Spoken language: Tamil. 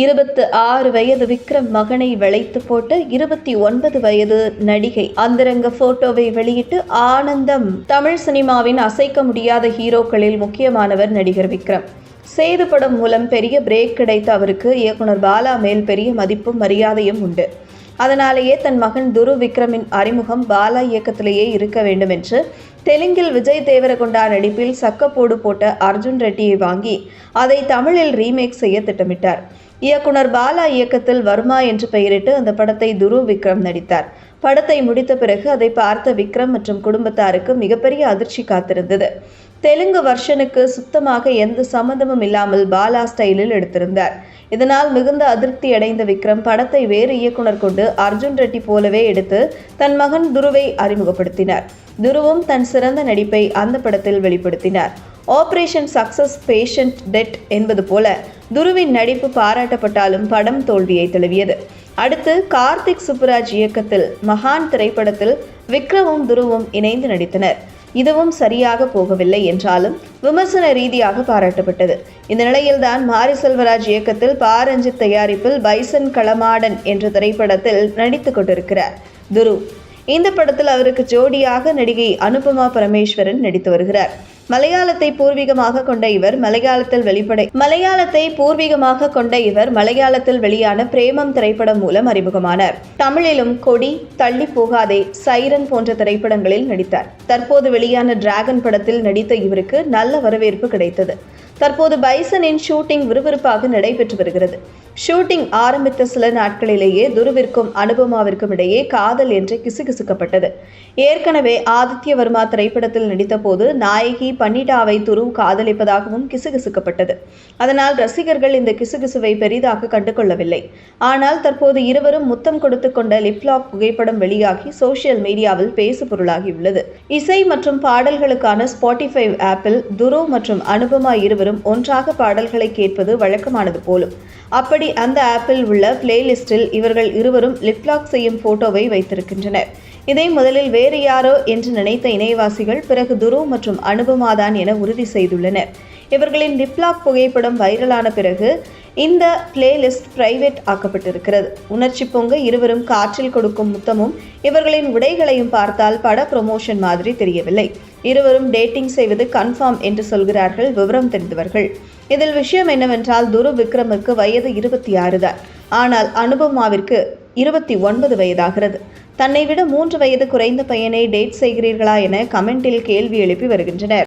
இருபத்து ஆறு வயது விக்ரம் மகனை வளைத்து போட்டு இருபத்தி ஒன்பது வயது நடிகை அந்தரங்க போட்டோவை வெளியிட்டு ஆனந்தம். தமிழ் சினிமாவின் அசைக்க முடியாத ஹீரோக்களில் முக்கியமானவர் நடிகர் விக்ரம். சேது படம் மூலம் பெரிய பிரேக் கிடைத்த அவருக்கு இயக்குனர் பாலா மேல் பெரிய மதிப்பும் மரியாதையும் உண்டு. அதனாலேயே தன் மகன் துரு விக்ரமின் அறிமுகம் பாலா இயக்கத்திலேயே இருக்க வேண்டும் என்று தெலுங்கில் விஜய் தேவரகொண்டா நடிப்பில் சக்கப்போடு போட்ட அர்ஜுன் ரெட்டியை வாங்கி அதை தமிழில் ரீமேக் செய்ய திட்டமிட்டார். இயக்குனர் பாலா இயக்கத்தில் வர்மா என்று பெயரிட்டு அந்த படத்தை துரு விக்ரம் நடித்தார். படத்தை முடித்த பிறகு அதை பார்த்த விக்ரம் மற்றும் குடும்பத்தாருக்கு மிகப்பெரிய அதிர்ச்சி காத்திருந்தது. தெலுங்கு வர்ஷனுக்கு சுத்தமாக எந்த சம்மந்தமும் இல்லாமல் பாலா ஸ்டைலில் எடுத்திருந்தார். இதனால் மிகுந்த அதிருப்தி அடைந்த விக்ரம் படத்தை வேறு இயக்குனர் கொண்டு அர்ஜுன் ரெட்டி போலவே எடுத்து தன் மகன் துருவை அறிமுகப்படுத்தினார். துருவும் தன் சிறந்த நடிப்பை அந்த படத்தில் வெளிப்படுத்தினார். ஆபரேஷன் சக்சஸ் பேஷண்ட் டெட் என்பது போல துருவின் நடிப்பு பாராட்டப்பட்டாலும் படம் தோல்வியை தழுவியது. அடுத்து கார்த்திக் சுப்புராஜ் இயக்கத்தில் மகான் திரைப்படத்தில் விக்ரமும் துருவும் இணைந்து நடித்தனர். இதுவும் சரியாக போகவில்லை என்றாலும் விமர்சன ரீதியாக பாராட்டப்பட்டது. இந்த நிலையில்தான் மாரி செல்வராஜ் இயக்கத்தில் பாரஞ்சித் தயாரிப்பில் பைசன் களமாடன் என்ற திரைப்படத்தில் நடித்து கொண்டிருக்கிறார். துரு இந்த படத்தில் அவருக்கு ஜோடியாக நடிகை அனுபமா பரமேஸ்வரன் நடித்து வருகிறார். மலையாளத்தை பூர்வீகமாக கொண்ட இவர் மலையாளத்தில் வெளிப்படை மலையாளத்தை பூர்வீகமாக கொண்ட இவர் மலையாளத்தில் வெளியான பிரேமம் திரைப்படம் மூலம் அறிமுகமானார். தமிழிலும் கொடி தள்ளி போகாதே சைரன் போன்ற திரைப்படங்களில் நடித்தார். தற்போது வெளியான டிராகன் படத்தில் நடித்த இவருக்கு நல்ல வரவேற்பு கிடைத்தது. தற்போது பைசனின் ஷூட்டிங் விறுவிறுப்பாக நடைபெற்று வருகிறது. ஷூட்டிங் ஆரம்பித்த சில நாட்களிலேயே துருவிற்கும் அனுபமாவிற்கும் இடையே காதல் என்று கிசுகிசுக்கப்பட்டது. ஏற்கனவே ஆதித்யவர்மா திரைப்படத்தில் நடித்தபோது நாயகி பன்னிடாவை துருவ் காதலிப்பதாகவும் கிசுகிசுக்கப்பட்டது. அதனால் ரசிகர்கள் இந்த கிசுகிசுவை பெரிதாக கண்டுகொள்ளவில்லை. ஆனால் தற்போது இருவரும் முத்தம் கொடுத்து கொண்ட லிப்லாக் புகைப்படம் வெளியாகி சோசியல் மீடியாவில் பேசு பொருளாகியுள்ளது இசை மற்றும் பாடல்களுக்கான ஸ்பாட்டிஃபை ஆப்பில் துருவ் மற்றும் அனுபமா இருவரும் ஒன்றாக பாடல்களை கேட்பது வழக்கமானது போலும். அப்படி அந்த ஆப்பில் உள்ள பிளேலிஸ்டில் இவர்கள் இருவரும் லிப்லாக் செய்யும் போட்டோவை வைத்திருக்கின்றனர். இதை முதலில் வேறு யாரோ என்று நினைத்த இணையவாசிகள் பிறகு துரு மற்றும் அனுபமாதான் என உறுதி செய்துள்ளனர். இவர்களின் லிப்லாக் புகைப்படம் வைரலான பிறகு இந்த பிளேலிஸ்ட் பிரைவேட் ஆக்கப்பட்டிருக்கிறது. உணர்ச்சி பொங்க இருவரும் காற்றில் கொடுக்கும் முத்தமும் இவர்களின் உடைகளையும் பார்த்தால் பட ப்ரொமோஷன் மாதிரி தெரியவில்லை. இருவரும் டேட்டிங் செய்வது கன்ஃபார்ம் என்று சொல்கிறார்கள் விவரம் தெரிந்தவர்கள். இதில் விஷயம் என்னவென்றால் துரு விக்ரமுக்கு வயது இருபத்தி ஆறு தான். ஆனால் அனுபமாவிற்கு இருபத்தி ஒன்பது வயதாகிறது. தன்னை விட மூன்று வயது குறைந்த பையனை டேட் செய்கிறீர்களா என கமெண்டில் கேள்வி எழுப்பி வருகின்றனர்.